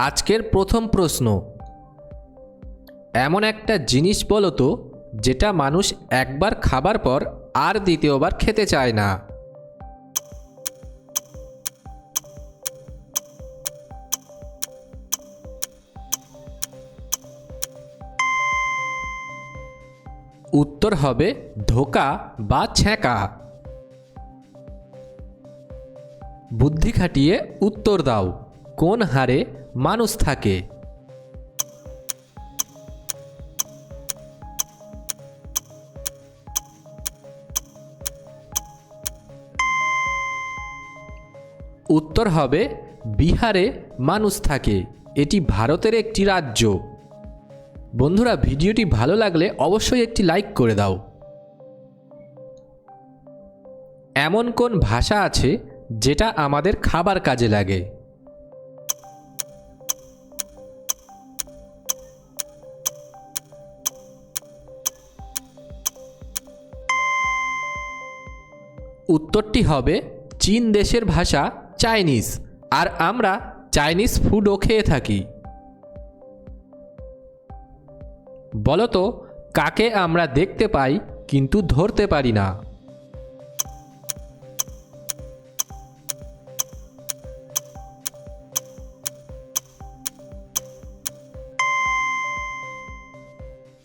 আজকের প্রথম প্রশ্ন। এমন একটা জিনিস বলো তো, যেটা মানুষ একবার খাবার পর আর দ্বিতীয়বার খেতে চায় না। উত্তর হবে ধোকা বা ছ্যাঁকা। বুদ্ধি খাটিয়ে উত্তর দাও। কোন হারে মানুষ থাকে? উত্তর হবে, বিহারে মানুষ থাকে। এটি ভারতের একটি রাজ্য। বন্ধুরা, ভিডিওটি ভালো লাগলে অবশ্যই একটি লাইক করে দাও। এমন কোন ভাষা আছে যেটা আমাদের খাবার কাজে লাগে? উত্তরটি হবে চীন দেশের ভাষা চাইনিজ, আর আমরা চাইনিজ ফুডও খেয়ে থাকি। বলতো, কাকে আমরা দেখতে পাই কিন্তু ধরতে পারি না।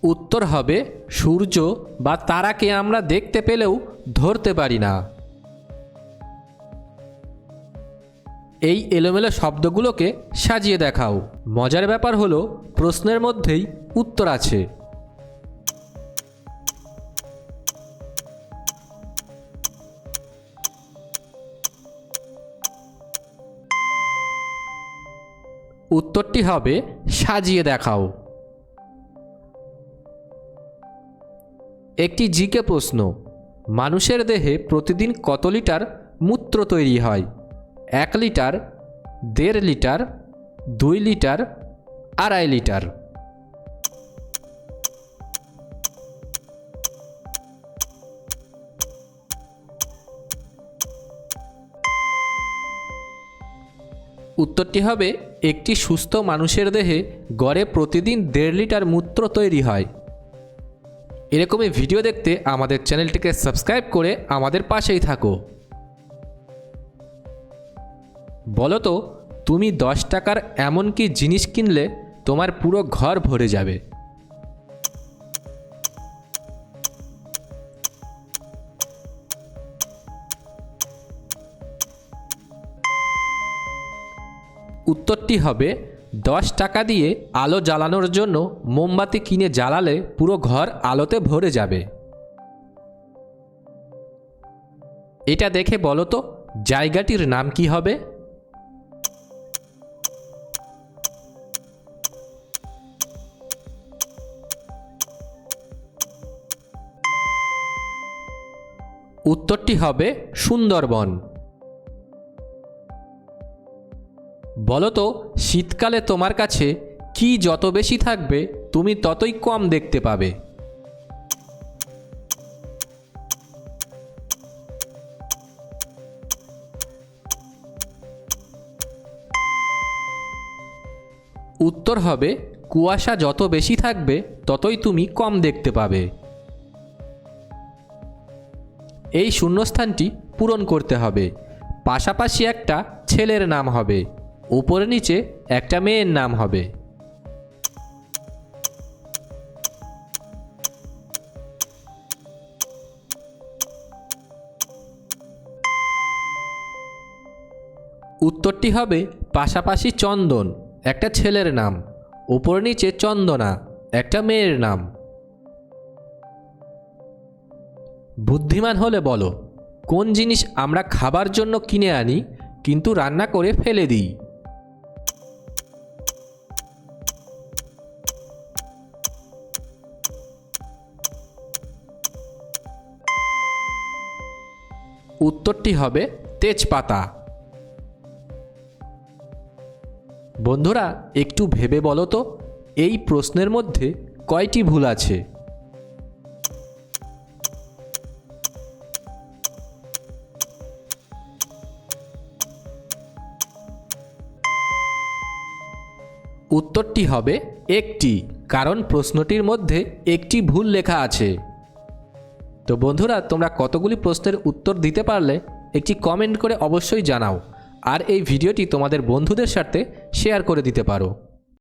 উত্তর হবে সূর্য বা তারাকে আমরা দেখতে পেলেও ধরতে পারি না। এই এলোমেলো শব্দগুলোকে সাজিয়ে দেখাও। মজার ব্যাপার হলো, প্রশ্নের মধ্যেই উত্তর আছে। উত্তরটি হবে, সাজিয়ে দেখাও। একটি জিকে প্রশ্ন, মানুষের দেহে প্রতিদিন কত লিটার মূত্র তৈরি হয়? এক লিটার, দেড় লিটার, দুই লিটার, আড়াই লিটার। উত্তরটি হবে, একটি সুস্থ মানুষের দেহে গড়ে প্রতিদিন দেড় লিটার মূত্র তৈরি হয়। এরকমই ভিডিও দেখতে আমাদের চ্যানেলটিকে সাবস্ক্রাইব করে আমাদের পাশেই থাকো। বলো তো, তুমি দশ টাকার এমন কি জিনিস কিনলে তোমার পুরো ঘর ভরে যাবে? উত্তরটি হবে, দশ টাকা দিয়ে আলো জ্বালানোর জন্য মোমবাতি কিনে জ্বালালে পুরো ঘর আলোতে ভরে যাবে। এটা দেখে বলো তো, জায়গাটির নাম কি হবে? উত্তরটি হবে সুন্দরবন। বলো তো শীতকালে তোমার কাছে কি যত বেশি থাকবে, তুমি ততই কম দেখতে পাবে। উত্তর হবে, কুয়াশা যত বেশি থাকবে, ততই তুমি কম দেখতে পাবে। এই শূন্যস্থানটি পূরণ করতে হবে। পাশাপাশি একটা ছেলের নাম হবে। উপরে নিচে একটা মেয়ের নাম হবে। উত্তরটি হবে পাশাপাশি চন্দন, একটা ছেলের নাম। উপর নিচে চন্দনা, একটা মেয়ের নাম। বুদ্ধিমান হলে বলো, কোন জিনিস আমরা খাবার জন্য কিনে আনি, কিন্তু রান্না করে ফেলে দিই? উত্তরটি হবে তেজপাতা। বন্ধুরা, একটু ভেবে বলো তো, এই প্রশ্নের মধ্যে কয়টি ভুল আছে? উত্তরটি হবে একটি, কারণ প্রশ্নটির মধ্যে একটি ভুল লেখা আছে। তো বন্ধুরা, তোমরা কতগুলি প্রশ্নের উত্তর দিতে পারলে একটি কমেন্ট করে অবশ্যই জানাও। আর এই ভিডিওটি তোমাদের বন্ধুদের সাথে শেয়ার করে দিতে পারো।